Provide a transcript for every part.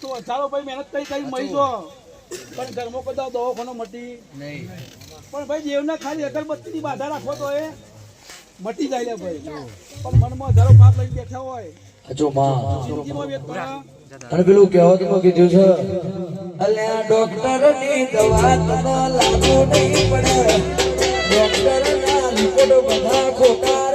તો હજારો ભાઈ મહેનત કરી કરી મળી જો પણ ઘરમાં કદા દવાખાનો મટી. નહીં. પણ ભાઈ દેવના ખાલી અગરબત્તીની બાધા રાખો તો એ મટી જાય ભાઈ. પણ મનમાં હજારો પાપ લઈ બેઠા હોય. હજુ માં. અને પેલું કહેવતમાં કીધું છે અલ્યા ડોક્ટરની દવા તને લાગુ નહીં પડે. ડોક્ટર ના રિપોર્ટ બધા ખોટા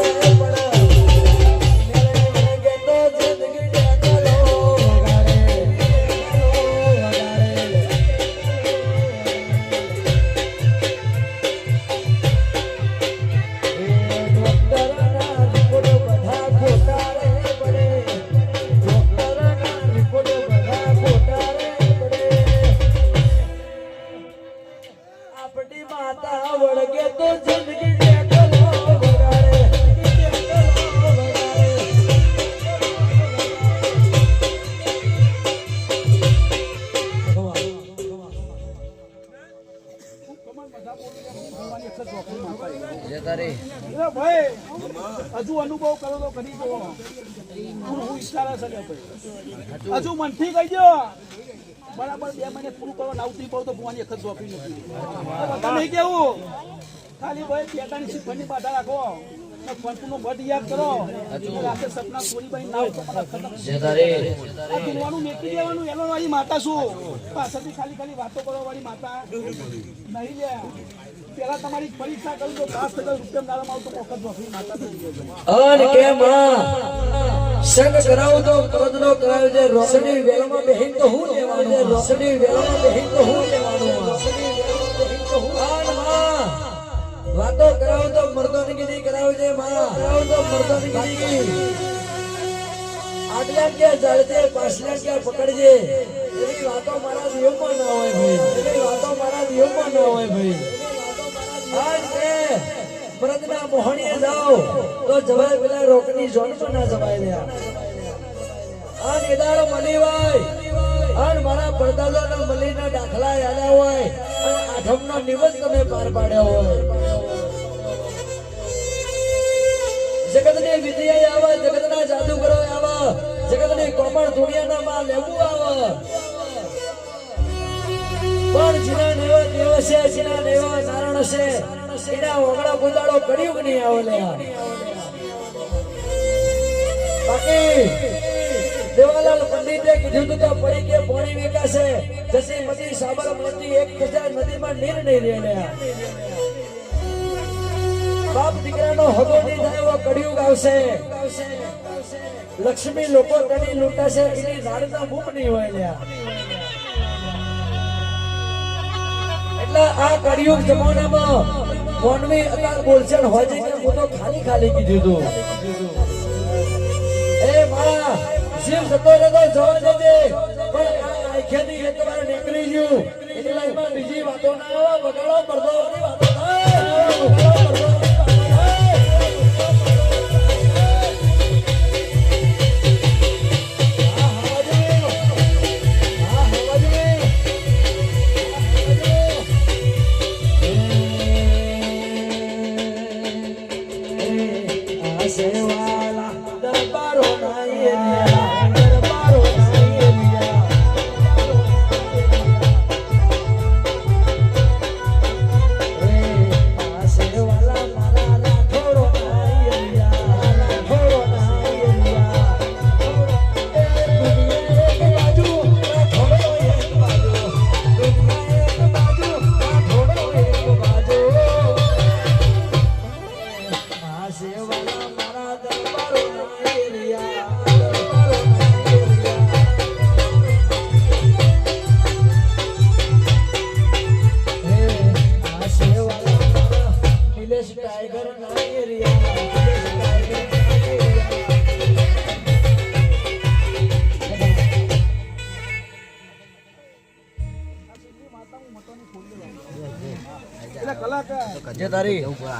આવતી પડો તો ભગવાનની અખત સોંપી નથી તમે કેવું? ખાલી ભાઈ પેટાની શીખવાની પાછા રાખો. યાદ કરો. રાતે સપના ચોરી બની ના આવતો મને ખતમ. જતા રે આ દુનિયાનું મેકી દેવાનું એનો વાળી માતા શું? પાછળથી ખાલી ખાલી વાતો કરવા વાળી માતા. નહીં લે પેલા તમારી પરીક્ષા કરી દો પાસ થતા રૂપિયા નારામાં આવતો વખત વખત માતા થઈ ગયો અન કે માં સંગ કરાવ તો ક્રોધનો કરાવ છે રોશની વેલમાં બેહીન તો હું લેવાનું લેવાનું રોશની વેલમાં બેહીન તો હું માં! વાતો કરાવું તો મર્દોની ગીરી કરાવું છે માં. કરાવ તો મર્દોની ગીરી આગલા ક્યાં જળજે, પાછલા ક્યાં પકડજે. એવી વાતો મારા દિયોમાં ના હોય ભાઈ. એવી વાતો મારા દિયોમાં ના હોય ભાઈ. આજ કે મરદના મોહણીએ જાઓ તો જવાય પેલા રોકની પણ ના જવાય લ્યા. આ નિદાળો મની અને મારા પડદાદાના મલીના દાખલા યાદા હોય. અને આઠમનો નિવસ તમે પાર પાડ્યો હોય. જગતની વિદ્યા આવે, જગતના જાદુગરો આવે, જગતની કોમળ દુનિયાના માં લેવું આવે. પણ જીના નેવા દેવ છે જીના નેવા નારાયણ છે એના ઓગળા ગુંદાળો કડિયુગ નહીં આવે બાકી દેવાલાલ પંડિતે કીધું કે પડી કે પોણી વિકાસે જસી મતી સાબરમતી એક હજાર નદીમાં નીર નહીં રહે બાપ દીકરાનો હગો નહીં થાય એવો કડિયુગ આવશે. લક્ષ્મી લોકો તેની લૂંટાશે એની નાડતા ભૂખ નહીં હોય લ્યા એટલે આ કડિયુગ જમાનામાં મોનવી અત્યારે બોલચાલ હોય છે કે હું તો ખાલી ખાલી કીધું તું. એ મારા શિવ સતો રતો જવા દેજે પણ આ આંખેથી એકવાર નીકળી ગયું. એટલે બીજી વાતો ના આવે વગાડો પડદો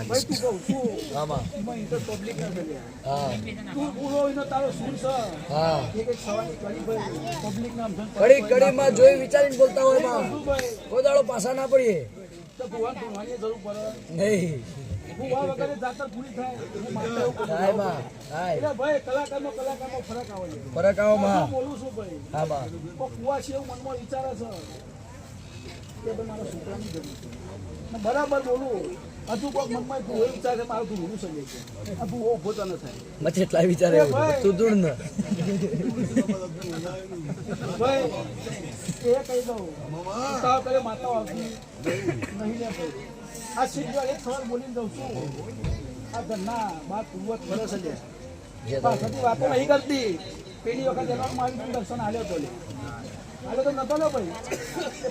રે તું કહું છું આમાં. ઇન્ટર પબ્લિક ના છે હા. તું પૂરો એનો તારો સુર છે? હા. એક એક સવારની કડી ભાઈ પબ્લિક નામ છે કડી કડીમાં જોઈ વિચારીને બોલતા હોયમાં. કોઈ દાડો પાછા ના પડીએ. તો ભગવાન ભગવાનની જરૂર પડે. નહીં. ફરક આવે માં. હા બા કુવા છે એવું મનમાં વિચારે છે કે મારા છોકરાની જરૂર છે. બરાબર બોલું હજુ કોઈક મનમાં તું એવું વિચારે મારું તું શકે છે. આ તું ન થાય. મચે એટલા વિચારે. તું દૂર ન. ભાઈ એ કહી દઉં. કરે માતા આવતી નહીં. લે ભાઈ. આ સીટ એક સવાલ બોલીને દઉં છું. આ ઘરના બાર પૂર્વજ ફરે છે. જે વાતો નહીં કરતી. પેલી વખત એનો મારી દર્શન આલ્યો તો લે તો નતો લે ભાઈ.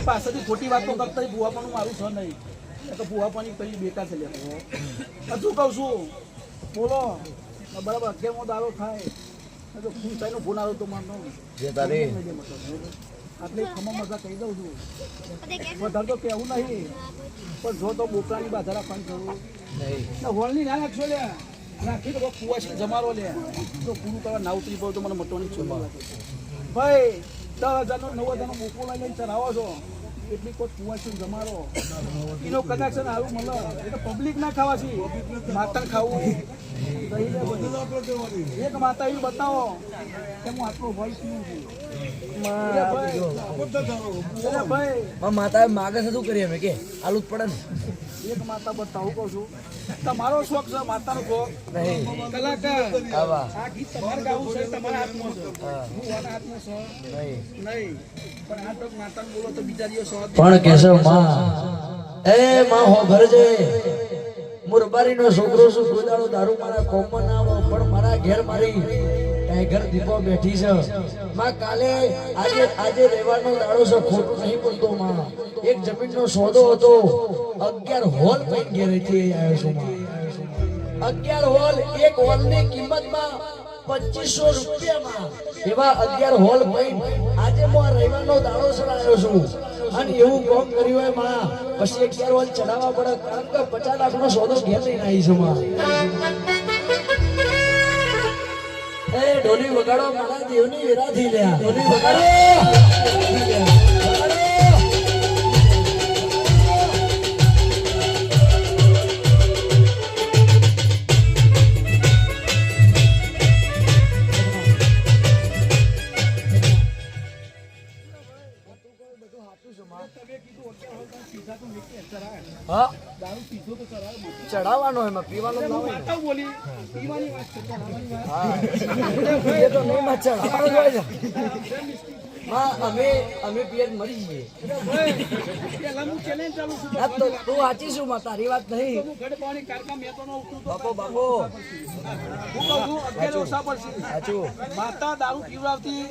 પાછળથી ખોટી વાતો કરતા બુવા પણ મારું છે નહીં. તો ભૂવા પાણી પેલી બેકાર છે હજુ કહું છું બોલો. બરાબર અગિયારમો દારો થાય. તો ફૂલ થાય ફોન આવ્યો તો મારનો. જે તારી. આટલે ખમા મજા કહી દઉં છું. વધારે તો કહેવું નહીં. પણ જો તો બોકરાની બાધા રાખવાની જરૂર નહીં. ના હોલની ના નાખશો લે નાખી તો કુવાસી જમારો લે તો પૂરું કરવા ના ઉતરી પડે તો મને મટવાની છું. ભાઈ દસ હજારનો નવ હજારનો બોકો લઈ લઈને ચલાવો છો. એટલી કોઈ કુવાસી જમારો એનો કદાચ છે ને સારું મળે એ તો પબ્લિક ના ખાવા છે. માતર ખાવું. એક માતા એ બતાવો. કે હું આટલો ભય પીવું છું. માતા માગે છે શું કરીએ અમે? કે આલુ જ પડે ને. એક માતા બતાવું કહું છું. તમારો શોખ છે માતાનો શોખ. નહીં. કલાકાર. આ ગીત તમારે ગાવું છે તમારા હાથમાં છે. હું. હાથમાં છે. નહીં. નહીં. પણ કેશવમાં એ માં હો ભરજે મુરબારી નો છોકરો શું ગોદાળો દારૂ મારા કોમમાં ના પણ મારા ઘેર મારી ટાઈગર દીપો બેઠી છે. માં કાલે આજે આજે રહેવાનો દાડો છે, ખોટું નહીં બોલતો માં. એક જમીનનો સોદો હતો. અગિયાર હોલ પૈન ઘેરેથી આવ્યો છું માં. અગિયાર હોલ, એક હોલની કિંમતમાં પચીસો રૂપિયામાં. એવા અગિયાર હોલ ભાઈ, આજે હું આ રવિવારનો દાડો ચડાવ્યો છું. અને એવું કોમ કર્યું હોયમાં પછી અગિયાર હોલ ચડાવવા પડે, કારણ કે પચાસ લાખનો સોદો ઘેર લઈને આવી છું માં ઢોલી વગાડો, મારા દેવની વિરાધી લ્યા. ઢોલી વગાડો. ચડાવવાનો એમાં પીવાનો ના હોય. ને. બોલી પીવાની વાત છે. હા. એ તો નહીં માં ચડાવવાનો માં અમે અમે પિયર મરી જઈએ. તો તું વાંચી છું માં તારી વાત નહીં. બાપો બાપો. માતા દારૂ પીવડાવતી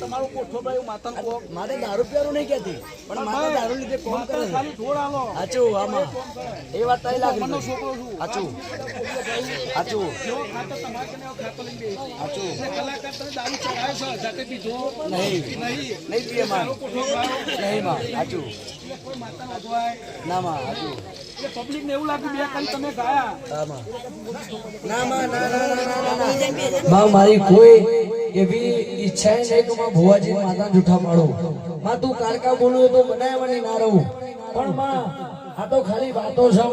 તમારો કોઠો ભાઈ કોક મારે દારૂ પીવાનું નહીં કહેતી પણ મારે દારૂ લીધે કોમ કરે. માતા સાચું આમાં એ વાત તારી સાચું. સાચું. સાચું. કલાકાર તમે દારૂ ચડાવ્યો જાતે પીધો. નહીં. નહીં નહીં પીએ માં. નહીં માં અગવાય ના માં સાચું. પબ્લિક ને એવું લાગ્યું બે ખાલી તમે ગાયા. માં. ના માં ના ના ના ના ના માં મારી કોઈ એવી ઈચ્છા નહીં કે માં ભુવાજી માતા જૂઠા પાડો માં તું કારકા બોલું તો બનાવવાની ના રહું. પણ માં આ તો ખાલી વાતો છે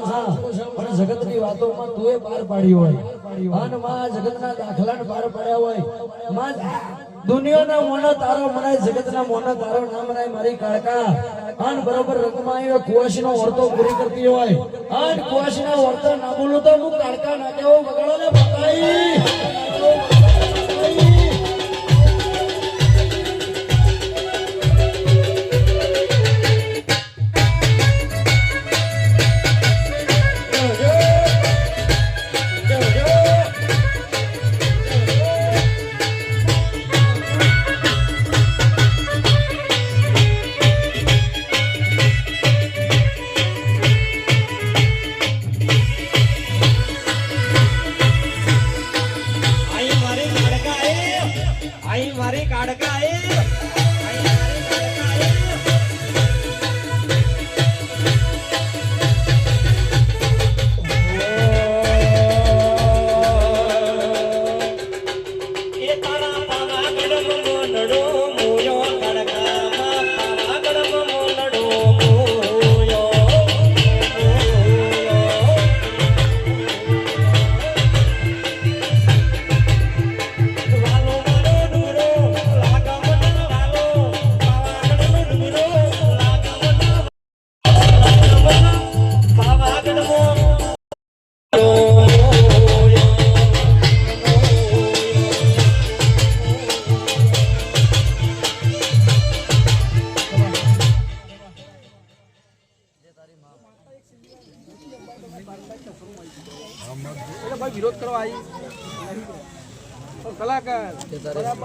પણ જગતની વાતોમાં તું એ પાર પાડી હોય. અને માં જગતના દાખલા પાર પાડ્યા હોય. માં દુનિયાના મોનો તારો મનાય જગતના મોના તારો ના મનાય મારી કાળકા આન બરોબર રકમાયો કુવાશીનો વર્તો પૂરી કરતી હોય. આન કુવાશીના વર્તો ના બોલું તો હું કાળકા ના કેવો બગાડો ને બતાઈ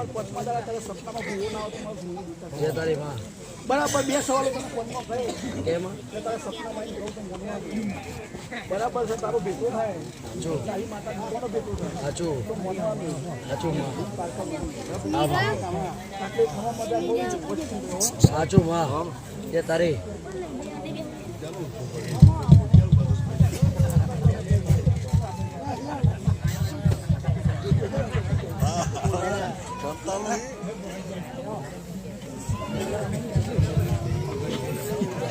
બરાબર દાડા તારા ભૂવો ના ભૂવો બે સવાલો કહે. સપનામાં કહું તો મને બરાબર છે તારો ભેટો થાય. જો તારી માતા કોનો ભેટો થાય? તો મને માં. માં. જે તારી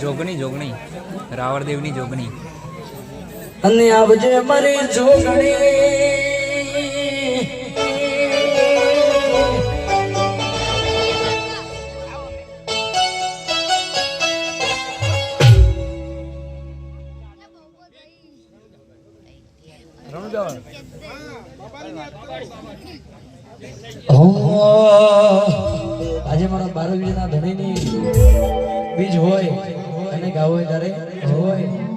જોગણી જોગણી. રાવળદેવની જોગણી. અને આવજે મારી જોગણી. આજે મારા બાર વીજના ધણીની બીજ હોય અને ગાવ હોય ત્યારે હોય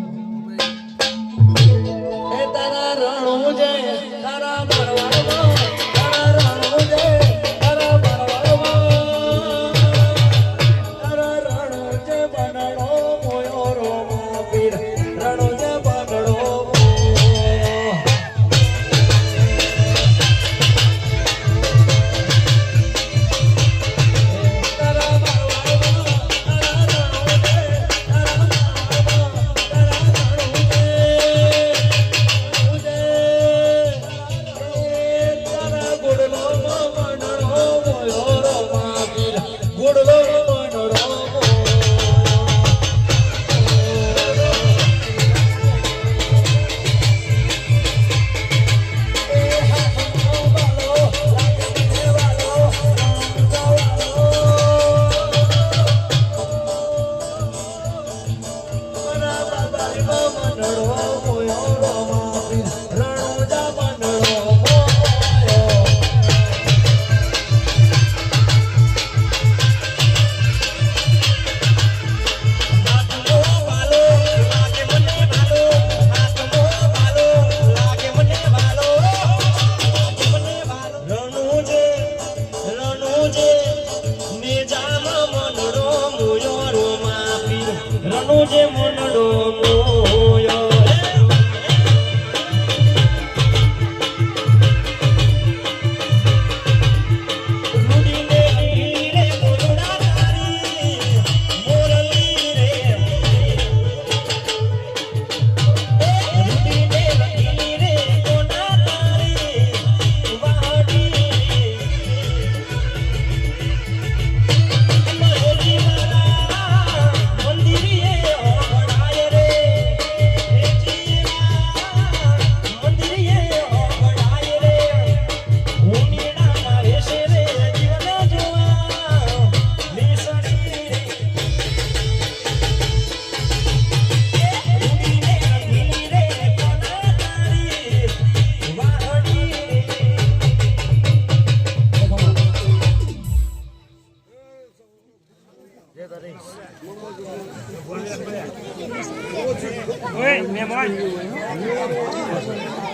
Oi, minha mãe.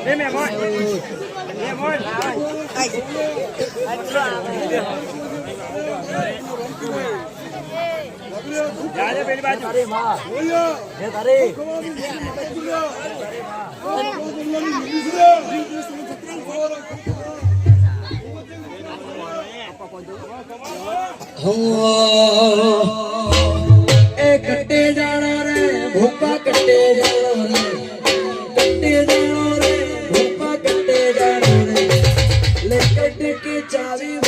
Ei, minha mãe. Minha mãe. Já, já, ele vai. તારી માં જે તારી એ કટ્ટે જાણો કે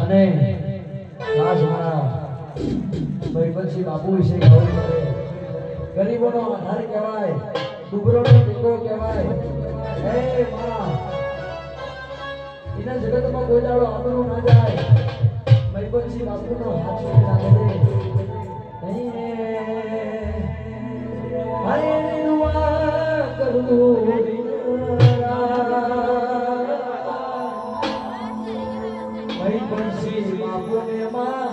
અને આજ મારા ભાઈબંધજી બાપુ વિશે પડે ગરીબોનો આધાર કહેવાય. ડુંગરોનો ટેકો કહેવાય. હે એના જગતમાં કોઈ દાડો આપણું ના જાય. ભાઈબંધજી બાપુનો હાથ છોડી નાખે નહીં હરે. નિર્વા કરું ભાઈ બાપુને માં